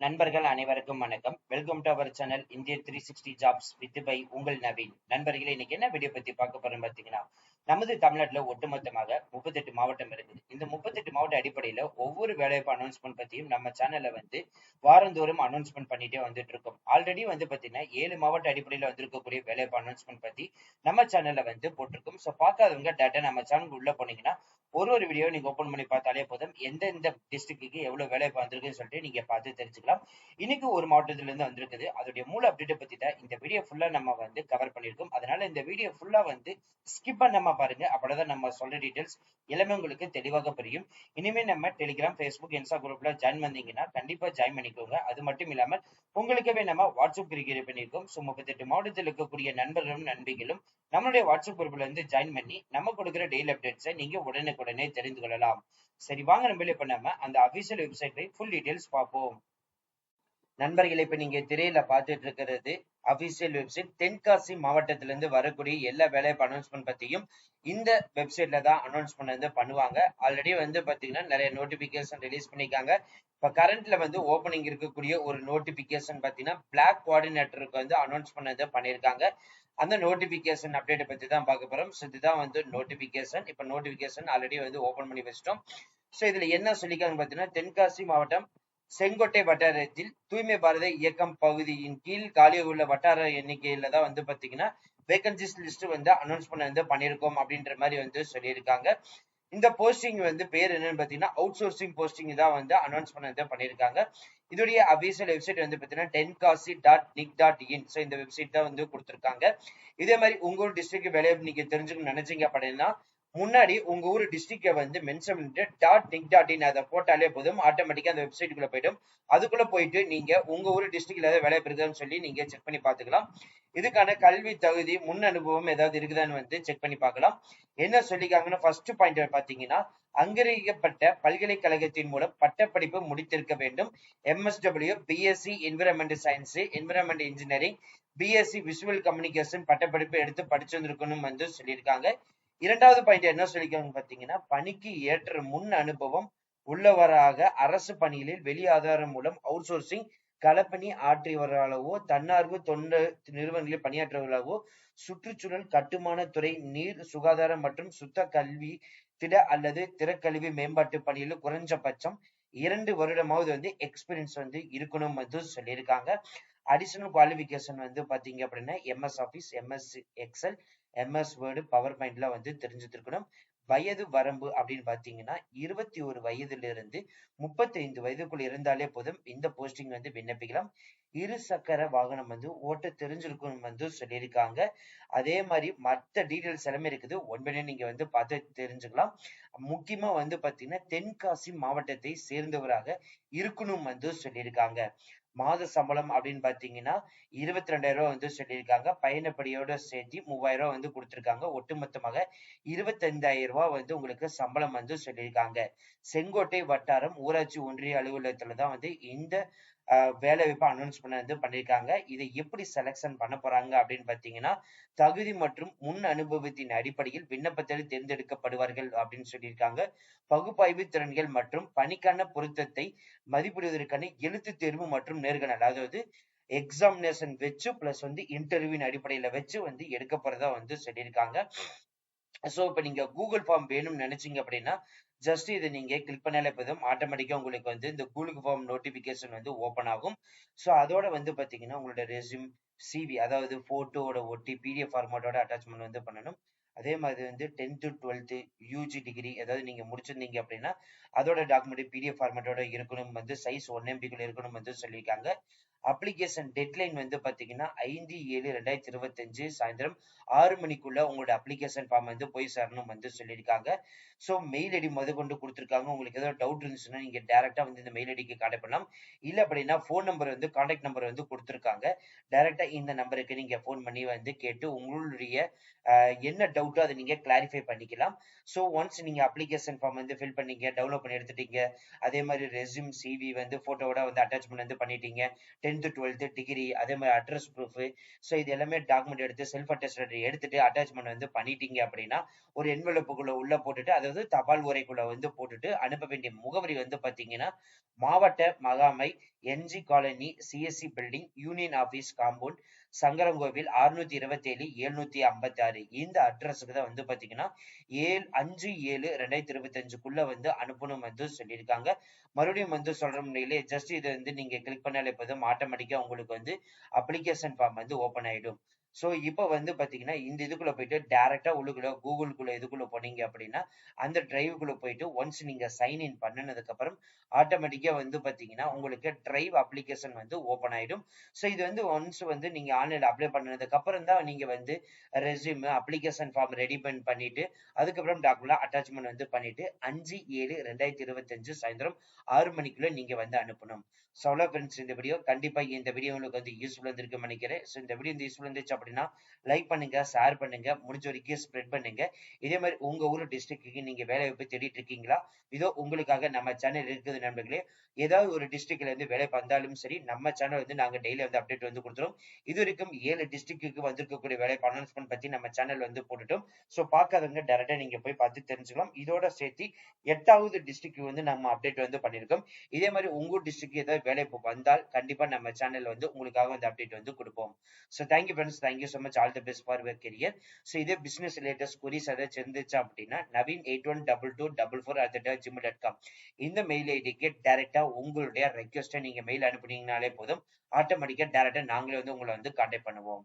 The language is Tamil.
நண்பர்கள் அனைவருக்கும் வணக்கம். Welcome to our channel India three sixty jobs with by உங்கள் நவீன். நண்பர்களே இன்னைக்கு என்ன வீடியோ பத்தி பார்க்க போறோம் பார்த்தீங்கன்னா நமது தமிழ்நாட்டுல ஒட்டுமொத்தமாக முப்பத்தெட்டு மாவட்டம் இருக்குது. இந்த முப்பத்தெட்டு மாவட்ட அடிப்படையில ஒவ்வொரு வேலைவாய்ப்பு அனௌன்ஸ்மெண்ட் பத்தியும் நம்ம சேனல்ல வந்து வாரந்தோறும் அனௌன்ஸ்மெண்ட் பண்ணிட்டே வந்துட்டு இருக்கோம். ஆல்ரெடி வந்து பாத்தீங்கன்னா ஏழு மாவட்ட அடிப்படையில வந்திருக்கக்கூடிய வேலைவாய்ப்பு அனௌன்ஸ்மெண்ட் பத்தி நம்ம சேனல்ல வந்து போட்டிருக்கோம். ஸோ பார்க்காதவங்க டேட்டா நம்ம சேனலுக்கு உள்ள போனீங்கன்னா ஒரு ஒரு வீடியோ நீங்க ஓபன் பண்ணி பார்த்தாலே போதும். எந்தெந்த டிஸ்ட்ரிக்ட்டுக்கு எவ்வளவு வேலை வந்திருக்குன்னு சொல்லிட்டு நீங்க பார்த்து தெரிஞ்சுக்கலாம். இன்னைக்கு ஒரு மாவட்டத்துல இருந்து வந்திருக்குது. அதோடைய மூல அப்டேட்டை பத்தி தான் இந்த வீடியோ ஃபுல்லா நம்ம வந்து கவர் பண்ணிருக்கோம் அதனால இந்த வீடியோ ஃபுல்லா வந்து ஸ்கிப் பண்ணாம பாருங்க. அப்படிதான் நம்ம சொல்ற டீடைல்ஸ் எல்லாமே உங்களுக்கு தெளிவாக புரியும். இனிமே நம்ம டெலிகிராம் ஃபேஸ்புக் இன்ஸ்டா குரூப்ல ஜாயின் பண்ணீங்கன்னா கண்டிப்பா ஜாயின் பண்ணிக்கோங்க. அது மட்டும் இல்லாம உங்களுக்கவே நம்ம வாட்ஸ்அப் கிரிக்கெட் பண்ணிருக்கோம் ஸோ முப்பத்தெட்டு மாவட்டத்தில் இருக்கக்கூடிய நண்பர்களும் நண்பிகளும் நம்மளுடைய வாட்ஸ்அப் குரூப்ல இருந்து ஜாயின் பண்ணி நம்ம கொடுக்குற டெய்லி அப்டேட்ஸை நீங்க உடனுக்குடனே தெரிந்து கொள்ளலாம். சரி வாங்க நம்ம இப்ப நம்ம அந்த அபிஷியல் வெப்சைட் ஃபுல் டீடைல்ஸ் பார்ப்போம். நண்பர்களை இப்ப நீங்க திரையில பார்த்துட்டு இருக்கிறது அபிஷியல் வெப்சைட் தென்காசி மாவட்டத்துல இருந்து வரக்கூடிய எல்லா வேலைவாய்ப்பு அனௌன்ஸ்மெண்ட் பத்தியும் இந்த வெப்சைட்ல தான் அனௌன்ஸ்மெண்ட் வந்து பண்ணுவாங்க. ஆல்ரெடி வந்து பாத்தீங்கன்னா நிறைய நோட்டிபிகேஷன் ரிலீஸ் பண்ணிருக்காங்க இப்ப கரண்ட்ல வந்து ஓபனிங் இருக்கக்கூடிய ஒரு நோட்டிபிகேஷன் பாத்தீங்கன்னா பிளாக் கோஆர்டினேட்டருக்கு வந்து அனௌன்ஸ் வந்து பண்ணிருக்காங்க அந்த நோட்டிபிகேஷன் அப்டேட் பத்தி தான் பார்க்க போறோம். ஸோ இதுதான் வந்து நோட்டிபிகேஷன் இப்ப நோட்டிபிகேஷன் ஆல்ரெடி வந்து ஓபன் பண்ணி வச்சிட்டோம். ஸோ இதுல என்ன சொல்லிக்காங்க பாத்தீங்கன்னா தென்காசி மாவட்டம் செங்கோட்டை வட்டாரத்தில் தூய்மை பாரத இயக்கம் பகுதியின் கீழ் காலியாக உள்ள வட்டார எண்ணிக்கையில தான் வந்து பாத்தீங்கன்னா வேகன்சிஸ் லிஸ்ட் வந்து அனௌன்ஸ் பண்ண வந்து பண்ணியிருக்கோம் அப்படின்ற மாதிரி வந்து சொல்லியிருக்காங்க. இந்த போஸ்டிங் வந்து பேர் என்னன்னு பாத்தீங்கன்னா அவுட் சோர்சிங் போஸ்டிங் தான் வந்து அனௌன்ஸ் பண்ண வந்து பண்ணியிருக்காங்க. இதோடைய அபிஷியல் வெப்சைட் வந்து பாத்தீங்கன்னா Tenkasi dot nic dot in so இந்த வெப்சைட் தான் வந்து கொடுத்துருக்காங்க. இதே மாதிரி உங்க ஊர் டிஸ்ட்ரிக்ட் வேலையை நீங்க தெரிஞ்சுக்கணும்னு நினைச்சீங்க அப்படின்னா முன்னாடி உங்க ஊர் டிஸ்ட்ரிக்ட வந்து மென்ஷன் பண்ணிட்டு டாட் நிக் டாட் இன் அதை போட்டாலே போதும். ஆட்டோமேட்டிக்கா அந்த வெப்சைட்டுக்குள்ள போயிடும். அதுக்குள்ள போயிட்டு நீங்க உங்க ஊர் டிஸ்ட்ரிக்ட்ல ஏதாவது வேலை இருக்குதான்னு சொல்லி நீங்க செக் பண்ணி பாத்துக்கலாம் இதுக்கான கல்வி தகுதி முன் அனுபவம் ஏதாவது இருக்குதான்னு வந்து செக் பண்ணி பார்க்கலாம். என்ன சொல்லிக்காங்கன்னு ஃபர்ஸ்ட் பாயிண்ட் பாத்தீங்கன்னா அங்கீகரிக்கப்பட்ட பல்கலைக்கழகத்தின் மூலம் பட்டப்படிப்பு முடித்திருக்க வேண்டும். MSW BSc environment science environment engineering BSc visual communication பட்டப்படிப்பு எடுத்து படிச்சிருந்திருக்கணும் வந்து சொல்லியிருக்காங்க. இரண்டாவது பாயிண்ட் என்ன சொல்லிக்காங்க பாத்தீங்கன்னா பணிக்கு ஏற்ற முன் அனுபவம் உள்ளவராக அரசு பணிகளில் வெளி ஆதாரம் மூலம் அவுட் சோர்சிங் களப்பணி ஆற்றியவர்களாகவோ தன்னார்வ தொண்டு நிறுவனங்களில் பணியாற்றுவர்களாகவோ சுற்றுச்சூழல் கட்டுமான துறை நீர் சுகாதாரம் மற்றும் சுத்த கல்வி திட அல்லது திறக்கல்வி மேம்பாட்டு பணியில் குறைஞ்சபட்சம் இரண்டு வருடமாவது வந்து எக்ஸ்பீரியன்ஸ் வந்து இருக்கணும் வந்து சொல்லியிருக்காங்க. அடிஷனல் குவாலிபிகேஷன் வந்து பாத்தீங்க அப்படின்னா MS office MS Excel MS Word power பாயிண்ட்ல வந்து தெரிஞ்சிருக்கணும் வயது வரம்பு அப்படின்னு பாத்தீங்கன்னா இருபத்தி ஒரு வயதுல இருந்து முப்பத்தி ஐந்து வயதுக்குள் இருந்தாலே போதும். இந்த போஸ்டிங் வந்து விண்ணப்பிக்கலாம். இரு சக்கர வாகனம் வந்து ஓட்ட தெரிஞ்சிருக்கணும் வந்து சொல்லியிருக்காங்க. அதே மாதிரி மற்ற டீட்டெயில்ஸ் எல்லாமே இருக்குது. ஒன்பதே நீங்க வந்து பார்த்து தெரிஞ்சுக்கலாம். முக்கியமா வந்து பாத்தீங்கன்னா தென்காசி மாவட்டத்தை சேர்ந்தவராக இருக்கணும் வந்து சொல்லியிருக்காங்க. மாத சம்பளம் அப்படின்னு பாத்தீங்கன்னா இருபத்தி ரெண்டாயிரம் ரூபாய் வந்து சொல்லியிருக்காங்க. பயணப்படியோட சேர்த்து மூவாயிரம் ரூபாய் வந்து கொடுத்துருக்காங்க. ஒட்டுமொத்தமாக இருபத்தைந்தாயிரம் ரூபாய் வந்து உங்களுக்கு சம்பளம் வந்து சொல்லியிருக்காங்க. செங்கோட்டை வட்டாரம் ஊராட்சி ஒன்றிய அலுவலகத்துல தான் வந்து இந்த வேலை வாய்ப்பு அனௌன்ஸ் பண்ண வந்து பண்ணியிருக்காங்க இதை எப்படி செலெக்ஷன் பண்ண போறாங்க அப்படின்னு பார்த்தீங்கன்னா தகுதி மற்றும் முன் அனுபவத்தின் அடிப்படையில் விண்ணப்பத்தில் தேர்ந்தெடுக்கப்படுவார்கள் அப்படின்னு சொல்லியிருக்காங்க. பகுப்பாய்வு திறன்கள் மற்றும் பணிக்கான பொருத்தத்தை மதிப்பிடுவதற்கான எழுத்து தேர்வு மற்றும் நேர்காணல். அதாவது எக்ஸாமினேஷன் வச்சு பிளஸ் வந்து இன்டர்வியூவின் அடிப்படையில வச்சு வந்து எடுக்க போறதா வந்து சொல்லியிருக்காங்க. ஸோ இப்போ நீங்க கூகுள் ஃபார்ம் வேணும்னு நினைச்சீங்க அப்படின்னா ஜஸ்ட் இதை நீங்க கிளிக் பண்ணாலே போதும். ஆட்டோமேட்டிக்கா உங்களுக்கு வந்து இந்த கூகுள் ஃபார்ம் நோட்டிபிகேஷன் வந்து ஓப்பன் ஆகும். ஸோ அதோட வந்து பாத்தீங்கன்னா உங்களோட ரெசியூம் சிவி அதாவது போட்டோட ஒட்டி பிடிஎஃப் ஃபார்மேட்டோட அட்டாச்மெண்ட் வந்து பண்ணணும். அதே மாதிரி வந்து டென்த்து டுவெல்த்து யூஜி டிகிரி ஏதாவது நீங்க முடிச்சிருந்தீங்க அப்படின்னா அதோட டாக்குமெண்ட் பிடிஎஃப் ஃபார்மேட்டோட இருக்கணும் வந்து சைஸ் ஒன் எம்பிக்குள்ள இருக்கணும் வந்து சொல்லியிருக்காங்க. அப்ளிகேஷன் டெட்லைன் வந்து பாத்தீங்கன்னா ஐந்து ஏழு ரெண்டாயிரத்தி இருபத்தஞ்சு சாயந்தரம் ஆறு மணிக்குள்ள உங்களோட அப்ளிகேஷன் ஃபார்ம் வந்து போய் சேரணும் வந்து சொல்லியிருக்காங்க. ஸோ மெயில் ஐடி முத கொண்டு கொடுத்துருக்காங்க. உங்களுக்கு ஏதாவது டவுட் இருந்துச்சுன்னா நீங்க டேரக்டா வந்து இந்த மெயில் ஐடிக்கு கான்டாக்ட் பண்ணலாம். இல்லை அப்படின்னா ஃபோன் நம்பர் வந்து கான்டாக்ட் நம்பர் வந்து கொடுத்துருக்காங்க. டேரக்டா இந்த நம்பருக்கு நீங்க ஃபோன் பண்ணி வந்து கேட்டு உங்களுடைய என்ன டவுட்டோ அதை நீங்க கிளாரிஃபை பண்ணிக்கலாம். ஸோ ஒன்ஸ் நீங்க அப்ளிகேஷன் ஃபார்ம் வந்து ஃபில் பண்ணீங்க டவுன்லோட் பண்ணி எடுத்துட்டீங்க. அதே மாதிரி ரெஸ்யூம் சிவி வந்து போட்டோவோட வந்து அட்டாச்மெண்ட் வந்து பண்ணிட்டீங்க. டென்த்து டுவெல்த்து டிகிரி அதே மாதிரி அட்ரஸ் ப்ரூஃப் ஸோ இது எல்லாமே டாக்குமெண்ட் எடுத்து செல்ஃப் அட்டஸ்டட் எடுத்துட்டு அட்டாச்மெண்ட் வந்து பண்ணிட்டீங்க அப்படின்னா ஒரு என்வெலப்புக்குள்ள உள்ள போட்டுட்டு அதாவது தபால் உரைக்குள்ள வந்து போட்டுட்டு அனுப்ப வேண்டிய முகவரி வந்து பாத்தீங்கன்னா மாவட்ட மகாமை NG colony CSC building union office compound Sankarankovil அறுநூத்தி இருபத்தி ஏழு எழுநூத்தி ஐம்பத்தி ஆறு இந்த அட்ரஸுக்கு தான் வந்து பாத்தீங்கன்னா ஏழு அஞ்சு ஏழு ரெண்டாயிரத்தி இருபத்தி அஞ்சுக்குள்ள வந்து அனுப்பணும் வந்து சொல்லியிருக்காங்க. மறுபடியும் வந்து சொல்ற முடியல ஜஸ்ட் இதை வந்து நீங்க கிளிக் பண்ணாலே போதும். ஆட்டோமேட்டிக்கா உங்களுக்கு வந்து அப்ளிகேஷன் ஃபார்ம் வந்து ஓப்பன் ஆயிடும். ஸோ இப்போ வந்து பாத்தீங்கன்னா இந்த இதுக்குள்ள போயிட்டு டேரெக்டாக உள்ளுக்குள்ள கூகுளுக்குள்ள இதுக்குள்ள போனீங்க அப்படின்னா அந்த டிரைவுக்குள்ள போயிட்டு ஒன்ஸ் நீங்க சைன் இன் பண்ணினதுக்கு அப்புறம் ஆட்டோமேட்டிக்கா வந்து பாத்தீங்கன்னா உங்களுக்கு டிரைவ் அப்ளிகேஷன் வந்து ஓப்பன் ஆயிடும். ஸோ இது வந்து ஒன்ஸ் வந்து நீங்க ஆன்லைன்ல அப்ளை பண்ணதுக்கு அப்புறம் தான் நீங்க வந்து ரெஸ்யூம் அப்ளிகேஷன் ஃபார்ம் ரெடி பண்ணி பண்ணிட்டு அதுக்கப்புறம் டாக்குமெண்ட் அட்டாச்மெண்ட் வந்து பண்ணிட்டு அஞ்சு ஏழு ரெண்டாயிரத்தி இருபத்தஞ்சு சாயந்தரம் ஆறு மணிக்குள்ள நீங்க வந்து அனுப்பணும். ஸோ அவ்வளோ ஃப்ரெண்ட்ஸ் இந்த வீடியோ கண்டிப்பா இந்த வீடியோ உங்களுக்கு வந்து யூஸ்ஃபுல் இருந்திருக்கு நினைக்கிறேன். ஸோ இந்த வீடியோ இந்த யூஸ்ஃபுல் இருந்துச்சு அப்படின்னா லைக் பண்ணுங்க ஷேர் பண்ணுங்க முடிஞ்ச வரைக்கும் ஸ்ப்ரெட் பண்ணுங்க. இதே மாதிரி உங்க ஊர் டிஸ்ட்ரிக்ட்டுக்கு நீங்க வேலை வாய்ப்பு தேடிட்டு இருக்கீங்களா? இதோ உங்களுக்காக நம்ம சேனல் இருக்குது நண்பர்களே. ஏதாவது ஒரு டிஸ்ட்ரிக்ட்ல இருந்து வேலை வந்தாலும் சரி நம்ம சேனல் வந்து நாங்க டெய்லி வந்து அப்டேட் வந்து கொடுத்துரும். இது வரைக்கும் ஏழு டிஸ்ட்ரிக்ட்டுக்கு வந்திருக்கக்கூடிய வேலை அனௌன்ஸ்மெண்ட் பத்தி நம்ம சேனல் வந்து போட்டுட்டோம். ஸோ பார்க்காதவங்க டேரக்டா நீங்க போய் பார்த்து தெரிஞ்சுக்கலாம். இதோட சேர்த்து எட்டாவது டிஸ்ட்ரிக்ட் வந்து நம்ம அப்டேட் வந்து பண்ணியிருக்கோம். இதே மாதிரி உங்க டிஸ்ட்ரிக்ட் ஏதாவது வேலை வந்தால் கண்டிப்பா நம்ம சேனல் வந்து உங்களுக்காக வந்து அப்டேட் வந்து கொடுப்போம். So thank you friends thank you so much all the best for your career so இதே பிசினஸ் ரிலேட்டட் குரிஸ் ஏதாச்சும் இருந்துச்சு அப்படின்னா Naveen eight one double two double four at Gmail dot com இந்த மெயில் ஐடிக்கு டேரெக்டா உங்களுடைய ரெக்வஸ்ட்டை நீங்க மெயில் அனுப்புனீங்கனாலே போதும். ஆட்டோமேட்டிக்கா டைரக்டா நாங்களே வந்து உங்களை வந்து கான்டாக்ட் பண்ணுவோம்.